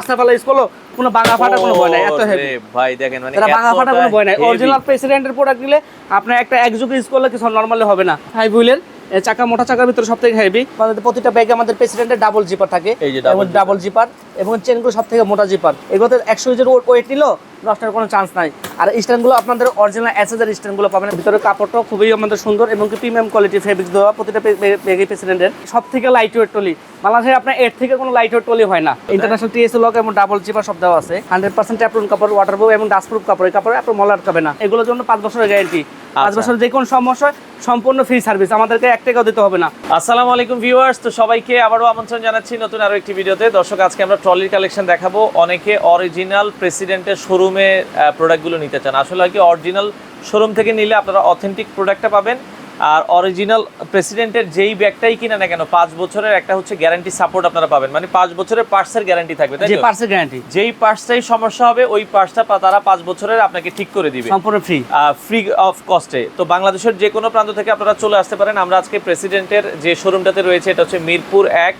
রাস্তা ফেলা ইউজ করল কোনো বাঙা ফাটা কোনো ভয় নাই এত হেভি ভাই দেখেন মানে তারা বাঙা ফাটা কোনো ভয় নাই। অরিজিনাল। প্রেসিডেন্টের প্রোডাক্ট নিলে আপনার একটা একযুগ ইউজ করলে কিছু নর্মালি হবে না। হাই হুইলের চাকা মোটা চাকার ভিতরে সব থেকে হেভি আমাদের প্রতিটা ব্যাগে আমাদের প্রেসিডেন্টের ডাবল জিপার থাকে। ডাবল জিপার এবং চেনগুলো সব থেকে মোটা জিপার এগুলোতে একশো ইঞ্চের ওয়েট নিল নষ্টের কোনো চান্স নাই। আর স্ট্যান্ডগুলো আপনাদের অরিজিনাল অ্যাসেজের স্ট্যান্ডগুলো পাবেন। ভিতরে কাপড়টা খুবই আমাদের সুন্দর এবং কি প্রিমিয়াম কোয়ালিটি ফেব্রিক দেওয়া প্রতিটা ব্যাগে প্রেসিডেন্টের সব থেকে লাইট ওয়েট টলি বাংলাদেশে আপনার এর থেকে কোনো লাইট ওয়েট টলি হয় না। ইন্টারন্যাশনাল টিএসএ লক এবং ডাবল জিপার সব দেওয়া আছে। হান্ড্রেড পার্সেন্ট অ্যাপ্রুন কাপড় ওয়াটার প্রুফ এবং ডাস্ট প্রুফ কাপড়। এই কাপড়ে আপনার মলা আটকাবে না। এগুলোর জন্য পাঁচ বছরের গ্যারেন্টি পাঁচ আচ্ছা। বছর যে কোনো সমস্যা সম্পূর্ণ ফ্রি সার্ভিস আমাদেরকে এক টাকাও দিতে হবে না। আসসালামু আলাইকুম ভিউয়ার্স তো সবাইকে আবারও আমন্ত্রণ জানাচ্ছি নতুন আরও একটি ভিডিওতে। দর্শক আজকে আমরা ট্রলির কালেকশন দেখাবো। অনেকে অরিজিনাল প্রেসিডেন্টের শোরুমে প্রোডাক্টগুলো নিতে চান। আসলে আর কি অরিজিনাল শোরুম থেকে নিলে আপনারা অথেন্টিক প্রোডাক্টটা পাবেন। আর অরিজিনাল প্রেসিডেন্টের যেই ব্যাগটাই কিনা না কেন পাঁচ বছরের একটা হচ্ছে গ্যারান্টি সাপোর্ট আপনারা পাবেন। মানে পাঁচ বছরের পার্টসের গ্যারান্টি থাকবে তাই? পার্সের গ্যারান্টি যেই পার্টসটাই সমস্যা হবে ওই পার্টসটা তারা পাঁচ বছরের আপনাকে ঠিক করে দিবে। সম্পূর্ণ ফ্রি ফ্রি অফ কস্টে তো বাংলাদেশের যে কোনো প্রান্ত থেকে আপনারা চলে আসতে পারেন। আমরা আজকে প্রেসিডেন্টের যে শোরুমটাতে রয়েছে এটা হচ্ছে মিরপুর এক।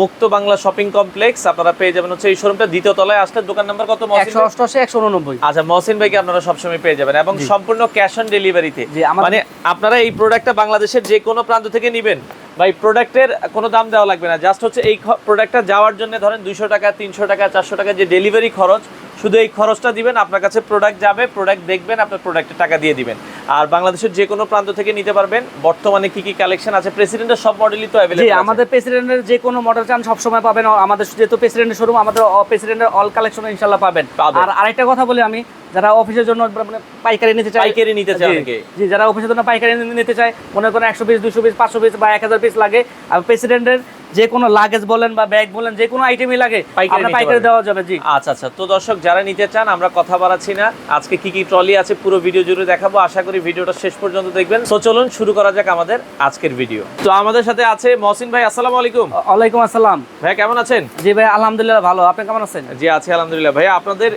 মুক্ত বাংলা শপিং কমপ্লেক্স আপনারা পেয়ে যাবেন হচ্ছে এই শোরুমটা দ্বিতীয় তলায় আসলে দোকান নাম্বার কত মহসিন একশো? অষ্টআশি একশো উননব্বই। আচ্ছা মহসিন ভাইকে আপনারা সবসময় পেয়ে যাবেন এবং সম্পূর্ণ ক্যাশ অন ডেলিভারিতে মানে আপনারা এই প্রোডাক্টটা বাংলাদেশের যে কোনো প্রান্ত থেকে নেবেন। ভাই প্রোডাক্টের কোনো দাম দেওয়া লাগবে না। জাস্ট হচ্ছে এই প্রোডাক্টটা যাওয়ার জন্য ধরেন দুইশো টাকা তিনশো টাকা চারশো টাকা যে ডেলিভারি খরচ শুধু এই খরচটা দিবেন আপনার কাছে প্রোডাক্ট যাবে প্রোডাক্ট দেখবেন আপনার প্রোডাক্টের টাকা দিয়ে দিবেন। আর বাংলাদেশের যে কোনো প্রান্ত থেকে নিতে পারবেন। বর্তমানে কি কি কালেকশন আছে? প্রেসিডেন্টের সব মডেলই তো অ্যাভেলেবল আমাদের প্রেসিডেন্টের যে কোনো মডেল চান সবসময় পাবেন। আমাদের যেহেতু প্রেসিডেন্টের শোরুম আমাদের প্রেসিডেন্টের অল কালেকশন ইনশাল্লাহ পাবেন। আর আরেকটা কথা বলি আমি যারা অফিসের জন্য মানে পাইকারি নিতে চায় পাইকারি নিতে চায় জি যারা অফিসের জন্য পাইকারি নিতে চায় মনে করেন একশো পিস দুশো পিস পাঁচশো পিস বা এক হাজার পিস লাগে। আর প্রেসিডেন্টের যে কোনো লাগেজ বলেন বা ব্যাগ বলেন যে কোনো আইটেমই লাগে পাইকারি দেওয়া যাবে জি। আচ্ছা আচ্ছা। তো দর্শক যারা নিতে চান আমরা কথা বাড়াচ্ছি না। আজকে কি কি ট্রলি আছে পুরো ভিডিও জুড়ে দেখাবো। আশা করি ভিডিওটা শেষ পর্যন্ত দেখবেন। তো চলুন শুরু করা যাক আমাদের আজকের ভিডিও তো আমাদের সাথে আছে মহসিন ভাই আসসালামু আলাইকুম। ওয়ালাইকুম আসসালাম। ভাই কেমন আছেন? জি ভাই আলহামদুলিল্লাহ ভালো। আপনি কেমন আছেন? জি আছি আলহামদুলিল্লাহ। ভাই আপনাদের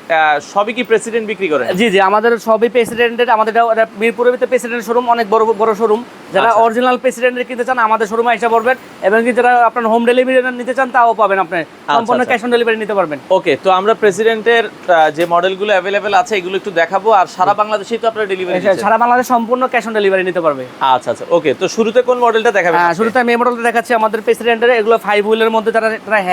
সবই কি প্রেসিডেন্ট বিক্রি করেন? জি জি আমাদের সবই প্রেসিডেন্টের আমাদের ভিতরে প্রেসিডেন্টের শোরুম অনেক বড় বড় শোরুম যারা আচ্ছা। অরিজিনাল প্রেসিডেন্টের কিনতে চান আমাদের শোরুমে এসে পড়বেন এবং যারা আপনার হোম ডেলিভারি নিতে চান তাও পাবেন আপনি। সম্পূর্ণ আচ্ছা। ক্যাশ অন ডেলিভারি নিতে পারবেন। ওকে তো আমরা প্রেসিডেন্টের যে মডেলগুলো অ্যাভেলেবেল আছে এগুলো একটু দেখাবো আর সারা বাংলাদেশেই তো আপনারা ডেলিভারি সারা বাংলাদেশ সম্পূর্ণ ক্যাশ অন ডেলিভারি নিতে পারবে। আচ্ছা আচ্ছা। ওকে তো শুরুতে কোন মডেলটা দেখাবেন হ্যাঁ, শুরুতে আমি এই মডেলটা দেখাচ্ছি আমাদের প্রেসিডেন্টের এগুলো ফাইভ হুইলের মধ্যে তারা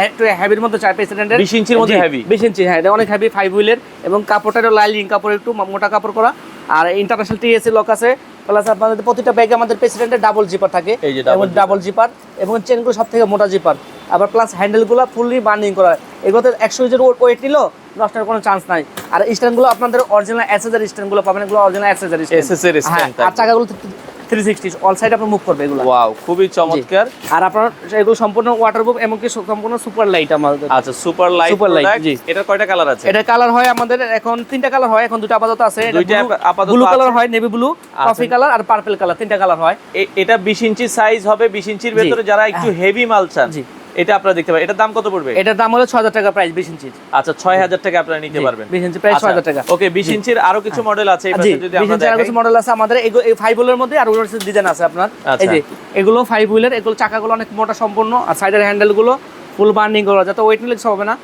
একটু হ্যাভির মধ্যে চায় প্রেসিডেন্টের 20 ইঞ্চির মধ্যে heavy? বিশ ইঞ্চি হ্যাঁ এটা অনেক হ্যাভি ফাইভ হুইলের এবং কাপড়টা লাইলিং কাপড় একটু মোটা কাপড় করা। আর ইন্টারন্যাশনাল টিএসএ লক আছে। প্লাস আপনাদের প্রতিটা ব্যাগে আমাদের প্রেসিডেন্টের ডাবল জিপার থাকে। এবং ডাবল জিপার এবং চেনগুলো সব থেকে মোটা জিপার আবার প্লাস হ্যান্ডেলগুলো ফুললি বার্নিং করা। এগুলোতে একশো ইঞ্চের ওয়েট নিল নষ্টের কোনো চান্স নাই। আর স্ট্যান্ডগুলো আপনাদের অরিজিনাল অ্যাসেজার স্ট্যান্ডগুলো পাবেন এগুলো অরিজিনাল অ্যাসেজার SS আর চাকাগুলো থ্রি সিক্সটি অল সাইড আপনার মুভ করবে এগুলো। ওয়াও খুবই চমৎকার। আর আপনার এগুলো সম্পূর্ণ ওয়াটারপ্রুফ এমনকি সম্পূর্ণ সুপার লাইট আমাদের। আচ্ছা সুপার লাইট জি। কয়টা কালার আছে? এটা কালার হয় আমাদের এখন তিনটা কালার হয় এখন দুটো আপাতত আছে। দুইটা আপাতত ব্লু কালার হয় নেভি ব্লু কফি কালার আর পার্পল কালার তিনটা কালার হয়। এটা বিশ ইঞ্চি সাইজ হবে বিশ ইঞ্চির ভেতরে যারা একটু হেভি মাল চান। জি। এটা আপনারা দেখতে পারেন। এটার দাম কত পড়বে? এটার দাম হলো ছ হাজার টাকা প্রাইস বিশ ইঞ্চির। আচ্ছা ছয় হাজার টাকা আপনারা নিতে পারবেন। 20 ইঞ্চি price 6,000 টাকা। ওকে বিশ ইঞ্চির আরও কিছু মডেল আছে এই পাশে যদি আমরা ইঞ্চি আর দেখাই কিছু মডেল আছে আমাদের। এই ফাইভ হুইলের মধ্যে আর ডিজাইন আছে আপনার। এই আচ্ছা। যে এগুলো ফাইভ হুইলের এগুলো চাকাগুলো অনেক মোটা সম্পূর্ণ আর সাইডের হ্যান্ডেলগুলো ফুল বার্নিং করা। যাতে ওয়েট নিলে হবে না।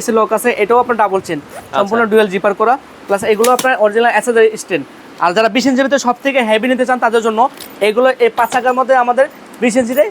এসি লক আছে এটাও আপনার ডাবল চেন সম্পূর্ণ ডুয়েল জিপার করা। প্লাস এগুলো আপনার অরিজিনাল অ্যাসেজার স্ট্যান্ড আর যারা বিশ ভিতরে সব থেকে হেভি নিতে চান তাদের জন্য এগুলো এই পাঁচ চাকার মধ্যে আমাদের বিশ ইঞ্চিতে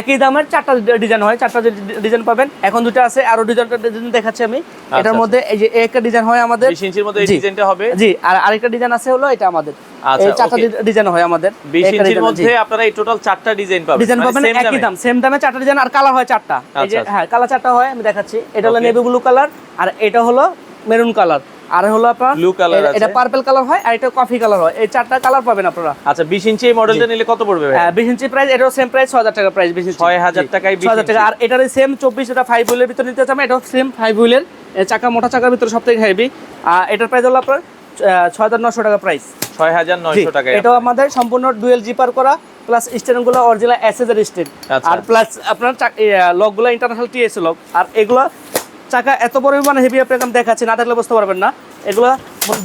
একই দামের চারটা ডিজাইন হয় চারটা ডিজাইন পাবেন। এখন দুটো আছে আরও ডিজাইনটা ডিজাইন দেখাচ্ছি আমি। এটার আচ্ছা। মধ্যে এই যে একটা ডিজাইন হয় আমাদের। বিশ ইঞ্চির মধ্যে এই ডিজাইনটা হবে? জি আর আরেকটা ডিজাইন আছে হলো এটা আমাদের। আচ্ছা, এই চারটা ডিজাইন হয় আমাদের। বিশ একটা ইঞ্চির মধ্যে আপনারা এই টোটাল চারটা ডিজাইন পাবেন। ডিজাইন মানে পাবেন একই দাম? সেম দামে চারটা ডিজাইন আর কালার হয় চারটা। এই যে আচ্ছা, হ্যাঁ কালার চারটা হয় আমি দেখাচ্ছি। এটা হলো. নেভি ব্লু কালার আর এটা হলো মেরুন কালার। আর হলো আপনার Blue colour এটা- পার্পল কালার হয় আর এটা কফি কালার হয়। এই চারটা কালার পাবেন আপনারা। আচ্ছা বিশ ইঞ্চি এই মডেলটা নিলে কত পড়বে ভাই বিশ ইঞ্চি প্রাইস এটাও সেম প্রাইস ছ হাজার টাকা প্রাইস বিশ ইঞ্চি। 6,000 টাকায় 20 ছ টাকা। আর এটার সেম চব্বিশ এটা ফাইভ হুইলের ভিতরে নিতে চাবেন এটাও সেম ফাইভ হুইলের চাকা মোটা চাকার ভিতরে সব থেকে হেভি আর এটার প্রাইস হলো আপনার ছ হাজার নশো টাকা প্রাইস ছয় হাজার নয়শো টাকায় এটাও আমাদের সম্পূর্ণ ডুয়েল জিপার করা প্লাস স্ট্যান্ডগুলো অরিজিনাল অ্যাসেজার স্ট্যান্ড আচ্ছা। আর প্লাস আপনার লকগুলো ইন্টারন্যাশনাল টিএসএ লক আর এগুলো চাকা এত পরিমাণে হেভি আপনাকে আমি দেখাচ্ছি না দেখলে বুঝতে পারবেন না। এগুলো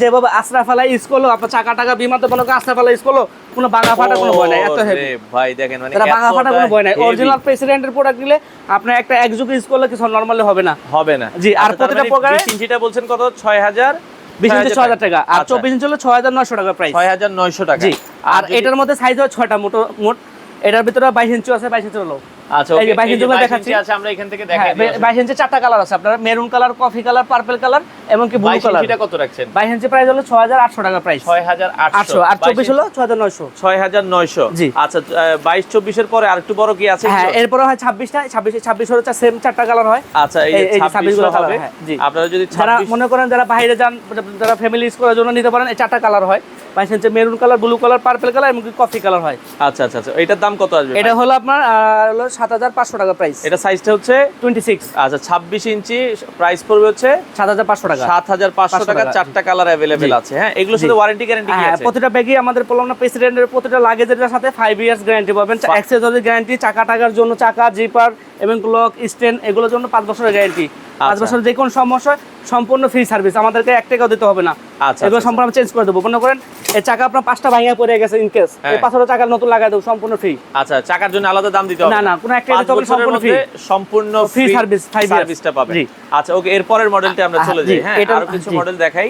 যেভাবে আশ্রা ফেলা ইউজ করল আপনার চাকা টাকা বিমাতে মনে করেন আশ্রা ফেলা ইউজ করল কোনো ভাঙা ফাটা কোনো ভয় নাই এত হেভি ভাই দেখেন মানে এটা ভাঙা ফাটা কোনো ভয় নাই। অরিজিনাল প্রেসিডেন্টের প্রোডাক্ট দিলে আপনার একটা এক যুগ ইউজ করলে কিছু নরমালি হবে না। হবে না। জি, আর আচ্ছা, প্রতিটা মানে প্রকারে- 20 ইঞ্চিটা বলছেন কত? 6000 বিশ ইঞ্চি ছয় হাজার টাকা। আর চব্বিশ ইঞ্চি হলো ছয় হাজার নয়শো টাকা প্রাইস 6900 টাকা। জি আর এটার মধ্যে সাইজ হয় ছয়টা মোট মোট। এটার ভিতরে বাইশ ইঞ্চি আছে বাইশ ইঞ্চি হলো। আচ্ছা এই যে 22 এই যে ইঞ্চিগুলো 22 দেখাচ্ছি। ইঞ্চি আমরা এখান থেকে দেখাই দিই বাইশ ইঞ্চি চারটা কালার আছে। আপনার maroon colour coffee colour purple colour এবং কি ব্লু কালার ইঞ্চিটা কত রাখছেন? বাইশ ইঞ্চি প্রাইস হলো ছয় হাজার আটশো টাকা প্রাইস 6800 আর চব্বিশ হলো ছয় হাজার নয়শো। 6900 জি। আচ্ছা 22 24 এর পরে আরেকটু বড় কি আছে হ্যাঁ এরপরে হয় ছাব্বিশটা ছাব্বিশ ছাব্বিশ হচ্ছে সেম চারটা কালার হয়। আচ্ছা এই এই- এই যে 26 গুলো হবে। হ্যাঁ, জি। আপনারা যদি যারা মনে করেন যারা বাইরে যান যারা ফ্যামিলি ইউজ করার জন্য নিতে পারেন এই চারটা কালার হয়। বাইশ inch maroon colour blue colour purple colour এবং কফি কালার হয়। আচ্ছা আচ্ছা আচ্ছা এটার দাম কত আসবে? এটা হলো আপনার আহ, হলো সাত হাজার পাঁচশো টাকা প্রাইস এটা সাইজটা হচ্ছে টোয়েন্টি সিক্স আচ্ছা ছাব্বিশ ইঞ্চি প্রাইস পড়বে হচ্ছে সাত হাজার পাঁচশো টাকা। সাত হাজার পাঁচশো টাকা চারটা কালার অ্যাভেলেবেল আছে হ্যাঁ? এগুলো শুধু ওয়ারেন্টি গ্যারেন্টি হ্যাঁ প্রতিটা ব্যাগই আমাদের বললাম না প্রেসিডেন্টের প্রতিটা লাগেজের সাথে ফাইভ ইয়ার্স গ্যারান্টি পাবেন। অ্যাক্সেসরিজ গ্যারান্টি চাকা টাকার জন্য চাকা জিপার এবং ক্লক স্টেন এগুলোর জন্য পাঁচ বছরের গ্যারান্টি পাঁচ আচ্ছা। বছরের যে কোনো সমস্যা সম্পূর্ণ ফ্রি সার্ভিস আমাদেরকে এক টাকাও দিতে হবে না। আচ্ছা, এগুলো আচ্ছা, সম্পূর্ণ চেঞ্জ করে দেবো। মনে করেন এই চাকা আপনার পাঁচটা ভাঙিয়া পড়ে গেছে ইন কেস হ্যাঁ। এই পাঁচটা চাকা নতুন লাগাই দেবো সম্পূর্ণ ফ্রি আচ্ছা চাকার জন্য আলাদা দাম দিতে হবে না, না, কোনো একটা দিতে হবে, সম্পূর্ণ মধ্যে সম্পূর্ণ service, five years। সার্ভিসটা পাবেন। জি। আচ্ছা ওকে এরপরের মডেলটা আমরা চলে যাই। হ্যাঁ এটা- আরও কিছু মডেল দেখাই।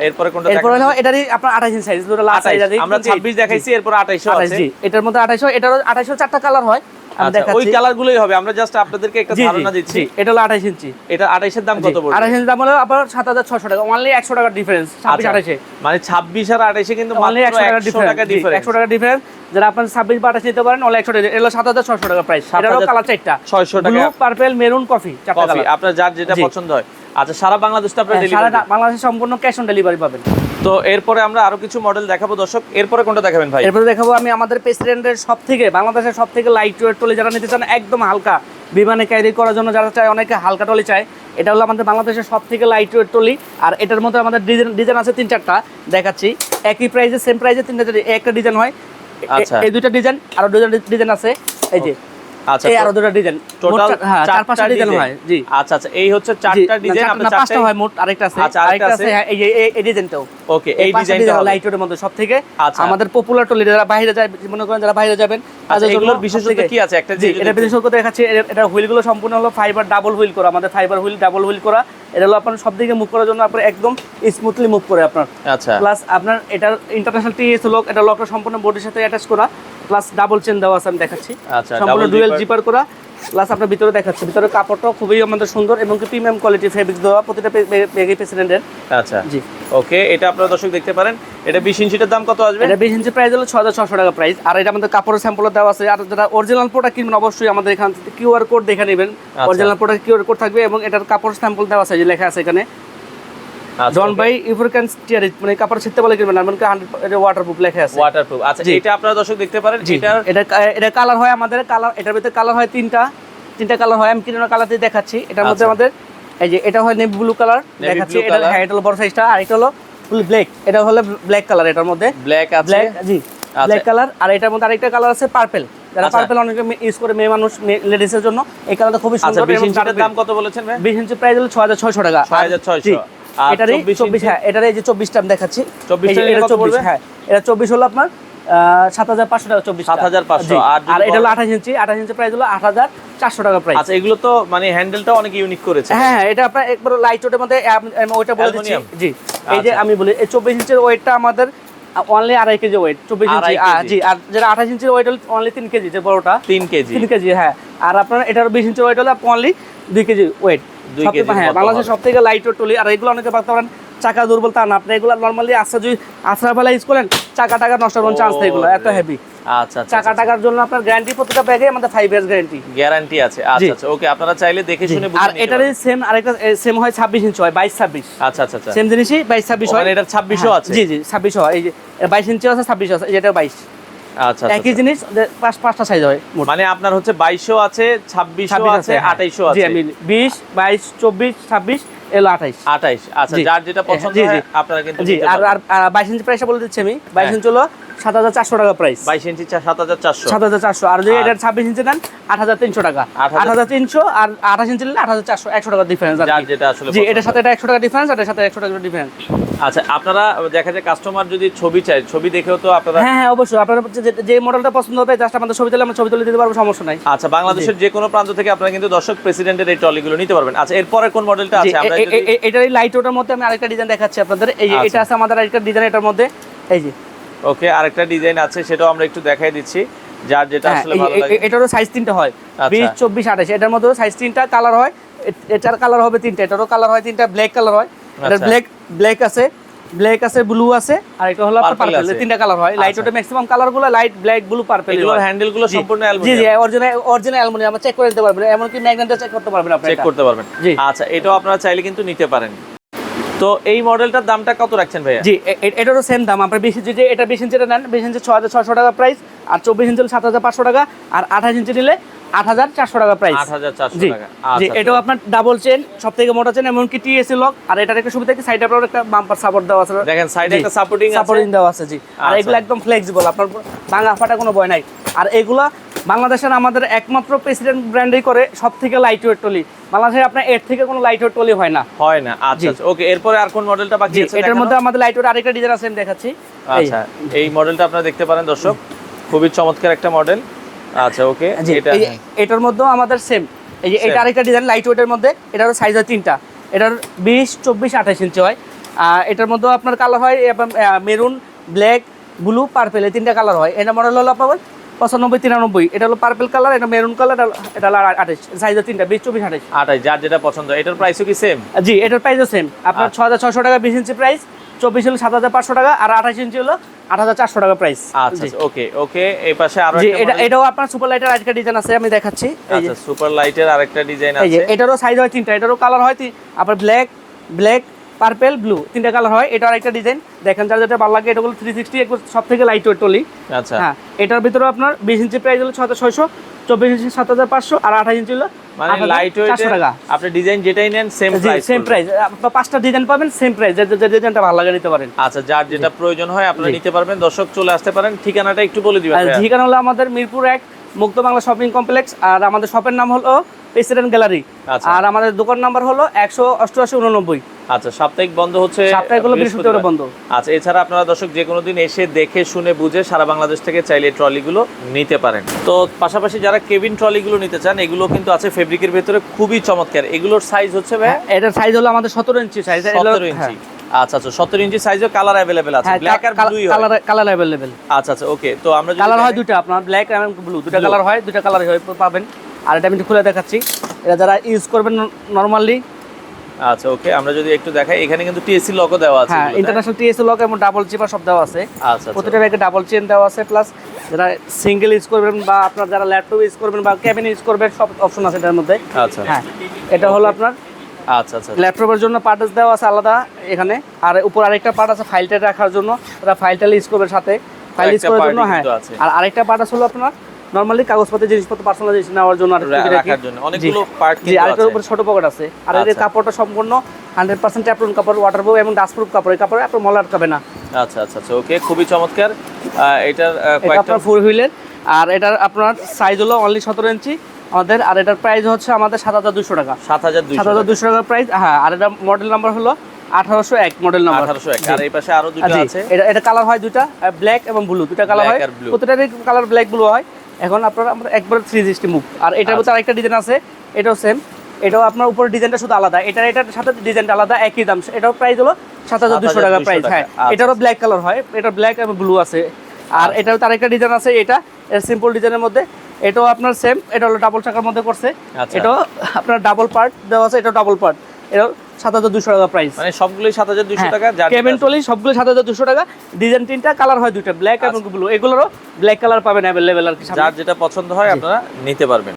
এরপরে কোনটা এরপর হলো এটারই আপনার আঠাশ ইঞ্চ সাইজ দুটো লাস্ট সাইজ আছে। আমরা 26 দেখাইছি এরপর 28 আঠাশ আছে। এটার মধ্যে আঠাইশো এটারও আঠাইশো চারটা কালার হয়। আমি ওই দেখাচ্ছি। কালার হবে। আমরা জাস্ট আপনাদেরকে একটা জি, জি, ধারণা দিচ্ছি। এটা হলো আঠাইশ ইঞ্চি। এটা 28 এর দাম কত পড়বে? হলো টাকা। অনলি ডিফারেন্স ছাব্বিশ আচ্ছা, মানে 26 আর 28 কিন্তু মাত্র একশো 100 টাকা ডিফারেন্স যারা আপনার ছাব্বিশ বা আঠাশ নিতে পারেন অনলি টাকা। টাকা প্রাইস এটারও 7,000 কালার চারটা 600 টাকা। ব্লু পার্পেল মেরুন কফি চারটা কালার আপনার যার যেটা পছন্দ হয়। আচ্ছা সারা বাংলাদেশ তো আপনারা সারা বাংলাদেশে সম্পূর্ণ ক্যাশ অন ডেলিভারি পাবেন। তো এরপরে আমরা আরও কিছু মডেল দেখাবো দর্শক। এরপরে কোনটা দেখাবেন ভাই? এরপরে দেখাবো আমি আমাদের প্রেসিডেন্টের সব থেকে বাংলাদেশের সব থেকে লাইট ওয়েট টলি যারা নিতে চান একদম হালকা বিমানে ক্যারি করার জন্য যারা চায় অনেকে হালকা টলি চায়। এটা হলো আমাদের বাংলাদেশের সব থেকে লাইট ওয়েট টলি আর এটার মধ্যে আমাদের ডিজাইন ডিজাইন আছে তিন চারটা দেখাচ্ছি। একই প্রাইসে সেম প্রাইসে তিনটা একটা ডিজাইন হয়। আচ্ছা। এই দুইটা ডিজাইন আরও দুইটা ডিজাইন আছে। এই যে আচ্ছা এই আরও দুটো ডিজাইন টোটাল হ্যাঁ চার পাঁচটা ডিজাইন হয় জি। আচ্ছা আচ্ছা এই হচ্ছে চারটা ডিজাইন চারটা পাঁচটা হয় মোট আরেকটা আছে। আচ্ছা, আরেকটা আরেকটা আছে? আছে। হ্যাঁ, এই এই- এই ডিজাইনটাও ওকে এই ডিজাইনটা ডিজাইন হবে। লাইট ওয়েটের মধ্যে সব থেকে আচ্ছা। আমাদের পপুলার টলি যারা বাইরে যায় মনে করেন যারা বাইরে যাবেন আচ্ছা এগুলোর বিশেষত্ব কি আছে? একটা জি এটা বিশেষত্ব দেখাচ্ছি এর- এটা হুইলগুলো সম্পূর্ণ হলো ফাইবার ডাবল হুইল করা আমাদের ফাইবার হুইল ডাবল হুইল করা। এটা হলো আপনার সব দিকে মুভ করার জন্য আপনার একদম স্মুথলি মুভ করে আপনার। আচ্ছা। প্লাস আপনার এটার ইন্টারন্যাশনাল টিএস লক এটা লকটা সম্পূর্ণ বডির সাথে অ্যাটাচ করা। প্লাস ডাবল চেন দেওয়া আছে আমি দেখাচ্ছি। আচ্ছা, সম্পূর্ণ ডুয়েল জিপার করা প্লাস আপনার ভিতরে দেখাচ্ছি। ভিতরে কাপড়টাও খুবই আমাদের সুন্দর এবং কি প্রিমিয়াম কোয়ালিটি ফেব্রিক দেওয়া প্রতিটা বেগে প্রেসিডেন্টের আচ্ছা। জি। ওকে এটা আপনারা দর্শক দেখতে পারেন। এটা 20 ইঞ্চিটার দাম কত আসবে? এটা বিশ ইঞ্চি প্রাইস হলো ছ হাজার ছশো টাকা প্রাইস আর এটা আমাদের কাপড়ের স্যাম্পল দেওয়া আছে। আর যারা অরিজিনাল প্রোডাক্ট কিনবেন অবশ্যই আমাদের এখান থেকে কিউআর কোড দেখে নেবেন। অরিজিনাল প্রোডাক্ট কিউআর কোড থাকবে এবং এটার কাপড় স্যাম্পল দেওয়া আছে যে লেখা আছে এখানে। জন বাই ইফরকান স্টিয়ারিজ মানে কাপড় ছিটতে বলে কিনবেন হান্ড্রেড ওয়াটারপ্রুফ লেখা আছে। ওয়াটারপ্রুফ আচ্ছা এটা আপনারা দর্শক দেখতে পারেন জি। এটার এটা এটা কালার হয় আমাদের কালার এটার ভিতরে কালার হয় তিনটা তিনটা কালার হয় আমি কালার দিয়ে দেখাচ্ছি। এটার মধ্যে আচ্ছা। আমাদের এই যে এটা হয় নেভি ব্লু কালার দেখাচ্ছি এটা হ্যাঁ এটা হলো বড় সাইজটা আর এটা হলো ফুল ব্ল্যাক এটা হলো ব্ল্যাক কালার এটার মধ্যে। ব্ল্যাক আছে। ব্ল্যাক জি আচ্ছা। ব্ল্যাক কালার আর এটার মধ্যে আরেকটা কালার আছে পার্পল যারা আচ্ছা। পার্পল অনেকে ইউজ করে মেয়ে মানুষ লেডিসের জন্য এই কালারটা খুবই আচ্ছা সুন্দর 20 ইঞ্চিটার দাম কত বলেছেন ভাই? 20 ইঞ্চি প্রাইস হলো 6600 টাকা। 6600 জি। আর এটারই 24 24 হ্যাঁ এই যে 24 আমি দেখাচ্ছি। 24 এই যে টা এটা কত 24 পড়বে? হ্যাঁ এটা 24 হলো আপনার সাত হাজার পাঁচশো টাকা চব্বিশ 7,500 আর আর আর এটা হলো আঠাশ ইঞ্চি আঠাশ ইঞ্চি প্রাইস হলো আট হাজার চারশো টাকা প্রাইস আচ্ছা এগুলো তো মানে হ্যান্ডেলটা অনেক ইউনিক করেছে। হ্যাঁ হ্যাঁ এটা আপনার একবার লাইট ওয়েটের মধ্যে ওইটা বলে দিচ্ছি। জি এই যে। আমি বলি এই চব্বিশ ইঞ্চির ওয়েটটা আমাদের অনলি আড়াই কেজি ওয়েট চব্বিশ ইঞ্চি। জি আর যেটা আঠাশ ইঞ্চির ওয়েট হলো অনলি তিন কেজি যে বড়টা। 3 কেজি। তিন কেজি হ্যাঁ। আর আপনার এটার বিশ ইঞ্চির ওয়েট হলো অনলি দুই কেজি ওয়েট হ্যাঁ বাংলাদেশের সব থেকে লাইট টলি আর এগুলো অনেকে পারেন চাকা দুর্বল তা না। আপনি এগুলো নর্মালি আশ্রা যদি আশ্রা ফেলা ইউজ করেন চাকা টাকা নষ্ট হওয়ার চান্স থাকে এগুলো এত হেভি আচ্ছা আচ্ছা চাকা টাকার জন্য আপনার গ্যারান্টি ব্যাগে আমাদের ইয়ার্স গ্যারান্টি গ্যারান্টি আছে আচ্ছা আচ্ছা ওকে আপনারা চাইলে দেখে শুনে আর এটারই সেম আরেকটা সেম হয় ছাব্বিশ ইঞ্চি হয় বাইশ ছাব্বিশ। আচ্ছা আচ্ছা আচ্ছা। সেম জিনিসই বাইশ ছাব্বিশ হয়। ওখানে এটার 26 হ্যাঁ, আছে? জি জি ছাব্বিশ হয়। এই যে বাইশ ইঞ্চি আছে ছাব্বিশ আছে যেটা বাইশ। আচ্ছা আচ্ছা, একই আচ্ছা। জিনিস পাঁচ পাঁচটা সাইজ হয় মানে আপনার হচ্ছে বাইশশো আছে 2600 ছাব্বিশ আছে আঠাইশশো আছে। আমি বিশ বাইশ চব্বিশ ছাব্বিশ এলো আঠাইশ। 28 আচ্ছা। যার যেটা পছন্দ জি, জি। হয় আপনারা কিন্তু জি আর বাইশ ইঞ্চি প্রাইসটা বলে দিচ্ছি আমি। বাইশ হ্যাঁ। ইঞ্চি হলো সাত হাজার চারশো টাকা প্রাইস বাইশ ইঞ্চি সাত হাজার চারশো। সাত হাজার চারশো। আর যদি এটা ছাব্বিশ ইঞ্চি নেন আট হাজার তিনশো টাকা। আট হাজার তিনশো আর আঠাশ ইঞ্চি নিলে আট হাজার চারশো একশো টাকা ডিফারেন্স যেটা আসলে জি এটার সাথে এটা একশো টাকা ডিফারেন্স আর এটার সাথে একশো টাকা ডিফারেন্স আচ্ছা আপনারা দেখা যায় কাস্টমার যদি ছবি চায় ছবি দেখেও তো আপনারা হ্যাঁ হ্যাঁ অবশ্যই। আপনার যে- মডেলটা পছন্দ হবে জাস্ট আমাদের ছবি তুলে আমরা ছবি তুলে দিতে পারব সমস্যা নাই। আচ্ছা বাংলাদেশের যে কোনো প্রান্ত থেকে আপনারা কিন্তু দর্শক প্রেসিডেন্টের এই ট্রলিগুলো নিতে পারবেন। আচ্ছা এরপরে কোন মডেলটা আছে? আমরা এ- এ- যদি- এ- এটার এই লাইট ওটার মধ্যে আমি আরেকটা ডিজাইন দেখাচ্ছি আপনাদের। এই আচ্ছা। এটা আছে আমাদের আরেকটা ডিজাইন এটার মধ্যে। এই যে ওকে আরেকটা ডিজাইন আছে সেটাও আমরা একটু দেখাই দিচ্ছি যার যেটা হ্যাঁ, আসলে ভালো লাগে এটারও সাইজ তিনটা হয় আচ্ছা। বিশ চব্বিশ আঠাশ এটার মধ্যে সাইজ তিনটা কালার হয় এটার কালার হবে তিনটা এটারও কালার হয় তিনটা ব্ল্যাক কালার হয় এটার। ব্ল্যাক ব্ল্যাক আছে ব্ল্যাক আছে ব্লু আছে আর এটা হলো Purple পার্পল। তিনটা কালার হয় লাইট। ওটা ম্যাক্সিমাম কালারগুলো লাইট ব্ল্যাক ব্লু পার্পল এগুলোর হ্যান্ডেলগুলো সম্পূর্ণ অ্যালুমিনিয়াম জি জি অরিজিনাল অরিজিনাল অ্যালুমিনিয়াম চেক করে নিতে পারবেন এমনকি ম্যাগনেটটা চেক করতে পারবেন আপনি চেক করতে পারবেন জি। আচ্ছা এটাও আপনারা চাইলে কিন্তু নিতে পারেন তো এই মডেলটার দামটা কত রাখছেন ভাইয়া? জি এটারও সেম দাম। আপনার বিশ যে এটা বিশ ইঞ্চিটা নেন বিশ ইঞ্চি ছ হাজার ছশো টাকা প্রাইস আর চব্বিশ ইঞ্চি সাত হাজার পাঁচশো টাকা আর আঠাশ ইঞ্চি নিলে আট হাজার চারশো টাকা প্রাইস জি টাকা। জি আচ্ছা। এটাও আপনার ডাবল চেন সব থেকে মোটা চেন এমনকি টিএসি লক আর এটার একটা সুবিধা কি? সাইডে আপনার একটা বাম্পার সাপোর্ট দেওয়া আছে। দেখেন সাইডে একটা সাপোর্টিং সাপোর্টিং দেওয়া আছে জি। আর আচ্ছা। এগুলো একদম ফ্লেক্সিবল আপনার ভাঙা ফাটা কোনো ভয় নাই। আর এগুলা বাংলাদেশের আমাদের একমাত্র প্রেসিডেন্ট ব্র্যান্ডই করে সব থেকে লাইট ওয়েট টলি বাংলাদেশে আপনার এর থেকে কোনো লাইট ওয়েট টলি হয় না। হয় না। আচ্ছা আচ্ছা। ওকে এরপরে আর কোন মডেলটা বাকি আছে এটার মধ্যে আমাদের লাইট ওয়েট আরেকটা ডিজাইন আছে আমি দেখাচ্ছি। আচ্ছা এই মডেলটা আপনারা দেখতে পারেন দর্শক। খুবই চমৎকার একটা মডেল আচ্ছা ওকে এটা এটার মধ্যেও আমাদের সেম এই যে এটা আরেকটা ডিজাইন লাইট ওয়েটের মধ্যে এটার সাইজ হয় তিনটা। এটার বিশ চব্বিশ আঠাশ ইঞ্চি হয়। আর এটার মধ্যেও আপনার কালার হয় মেরুন ব্ল্যাক ব্লু পার্পেল এই তিনটা কালার হয়। এটা মডেল হলো আপনার পঁচানব্বই তিরানব্বই। এটা হলো পার্পেল কালার এটা মেরুন কালার এটা হলো আঠাশ। সাইজ তিনটা বিশ চব্বিশ আঠাশ। আটাই যার যেটা পছন্দ। এটার প্রাইসও কি সেম জি এটার প্রাইসও সেম আপনার ছ হাজার ছশো টাকা বিশ ইঞ্চি প্রাইস চব্বিশ হলো সাত হাজার পাঁচশো টাকা আর আঠাশ ইঞ্চি হলো আট হাজার চারশো টাকা প্রাইস আচ্ছা ওকে ওকে এই পাশে আরও জি এটা এটাও আপনার সুপার লাইটের আরেকটা ডিজাইন আছে আমি দেখাচ্ছি। আচ্ছা সুপার লাইটের আরেকটা ডিজাইন আছে। এটারও সাইজ হয় তিনটা এটারও কালার হয় আপনার ব্ল্যাক ব্ল্যাক পার্পেল ব্লু তিনটা কালার হয়। এটার একটা ডিজাইন দেখেন যার যেটা ভালো লাগে এটা হলো থ্রি সিক্সটি সব থেকে লাইট ওয়েট টলি আচ্ছা। হ্যাঁ এটার ভিতরে আপনার বিশ ইঞ্চি প্রাইস হলো ছ হাজার ছয়শো চব্বিশ ইঞ্চি সাত হাজার পাঁচশো আর আঠাশ ইঞ্চি হলো মানে লাইট চারশো টাকা। আপনি ডিজাইন যেটাই নেন সেম প্রাইস সেম প্রাইস পাঁচটা ডিজাইন পাবেন সেম প্রাইস যে যে ডিজাইনটা ভালো লাগে নিতে পারেন। আচ্ছা যার যেটা প্রয়োজন হয় আপনারা নিতে পারবেন। দর্শক চলে আসতে পারেন। ঠিকানাটা একটু বলে দিবেন ঠিকানা হলো আমাদের মিরপুর এক মুক্ত বাংলা শপিং কমপ্লেক্স আর আমাদের শপের নাম হলো প্রেসিডেন্ট গ্যালারি আচ্ছা। আর আমাদের দোকান নাম্বার হলো একশো অষ্টআশি উননব্বই। আচ্ছা সাপ্তাহিক বন্ধ হচ্ছে বৃহস্পতিবার। বন্ধ। আচ্ছা এছাড়া আপনারা দর্শক যে কোনো দিন এসে দেখে শুনে বুঝে সারা বাংলাদেশ থেকে চাইলে ট্রলিগুলো নিতে পারেন। তো পাশাপাশি যারা কেবিন ট্রলিগুলো নিতে চান এগুলো কিন্তু আছে ফেব্রিকের ভেতরে খুবই চমৎকার। এগুলোর সাইজ হচ্ছে ভাই? হ্যাঁ, এটার সাইজ হলো আমাদের সতেরো ইঞ্চি সাইজ সতেরো ইঞ্চি আচ্ছা আচ্ছা সতেরো ইঞ্চি সাইজও কালার অ্যাভেলেবেল আছে। ব্ল্যাক আর হয়। কালার কালার অ্যাভেলেবেল আচ্ছা আচ্ছা ওকে তো আমরা কালার হয় দুটো আপনার ব্ল্যাক এবং ব্লু দুটো কালার হয় দুটো কালার হয় পাবেন। আর এটা আমি খুলে দেখাচ্ছি। এটা যারা ইউজ করবেন নরমালি আচ্ছা ওকে আমরা যদি একটু দেখাই এখানে কিন্তু টিএসসি লকও দেওয়া আছে হ্যাঁ। ইন্টারন্যাশনাল টিএস লক এবং ডাবল চিপার সব দেওয়া আছে। আচ্ছা আচ্ছা। প্রতিটা ব্যাগে ডাবল চেন দেওয়া আছে প্লাস যারা সিঙ্গেল ইউজ করবেন বা আপনার যারা ল্যাপটপ ইউজ করবেন বা ক্যাবিন ইউজ করবেন সব অপশন আছে এটার মধ্যে। আচ্ছা। হ্যাঁ এটা হলো আপনার আচ্ছা আচ্ছা ল্যাপটপের জন্য পার্টস দেওয়া আছে আলাদা এখানে। আর উপর আরেকটা পার্ট আছে ফাইলটা রাখার জন্য। ওরা ফাইলটা করবে সাথে। ফাইল করার জন্য হ্যাঁ। আর আরেকটা পার্ট আছে হলো আপনার নর্মালি কাগজপত্র জিনিসপত্র পার্সোনাল জিনিস নেওয়ার জন্য আর রাখার জন্য। অনেকগুলো পার্ট কিন্তু আছে। উপরে ছোট পকেট আছে। আর এর আচ্ছা। কাপড়টা সম্পূর্ণ হান্ড্রেড পার্সেন্ট ট্যাপরুন কাপড় ওয়াটারপ্রুফ এবং ডাস্টপ্রুফ কাপড়। এই কাপড়ে আপনার মল আটকাবে না। আচ্ছা আচ্ছা আচ্ছা ওকে খুবই চমৎকার। এটার কয়েকটা আপনার ফোর হুইলের আর এটার আপনার সাইজ হলো অনলি সতেরো ইঞ্চি আমাদের আর এটার প্রাইস হচ্ছে আমাদের সাত হাজার দুশো টাকা। সাত হাজার সাত হাজার দুশো টাকার প্রাইস হ্যাঁ আর এটা মডেল নাম্বার হলো আঠারোশো এক মডেল নাম্বার আঠারোশো এক আর এই পাশে আরও দুটো আছে। এটা এটা কালার হয় দুটা ব্ল্যাক এবং ব্লু দুটা কালার হয়। প্রতিটারই কালার ব্ল্যাক ব্লু হয়। এখন আপনার আমরা একবার থ্রি সিক্সটি মুভ আর এটার আচ্ছা। মধ্যে আরেকটা ডিজাইন আছে এটাও সেম এটাও আপনার উপরে ডিজাইনটা শুধু আলাদা। এটার এটার সাথে ডিজাইনটা আলাদা একই দাম। এটাও প্রাইস হলো সাত হাজার দুশো টাকা প্রাইস হ্যাঁ। আচ্ছা। এটারও ব্ল্যাক কালার হয় এটা ব্ল্যাক এবং ব্লু আছে। আর আচ্ছা। তার একটা ডিজাইন আছে এটা সিম্পল ডিজাইনের মধ্যে এটাও আপনার সেম এটা হলো ডাবল চাকার মধ্যে করছে। আচ্ছা। এটাও আপনার ডাবল পার্ট দেওয়া আছে এটা ডাবল পার্ট এর সাত হাজার দুশো টাকা প্রাইস মানে সবগুলোই সাত হাজার দুশো টাকা যার কেবেন যেটা- টলি সবগুলো সাত হাজার দুশো টাকা। ডিজাইন তিনটা কালার হয় দুইটা ব্ল্যাক এবং ব্লু এগুলোরও ব্ল্যাক কালার পাবেন অ্যাভেলেবেল আর কি যার যেটা পছন্দ হয় আপনারা নিতে পারবেন।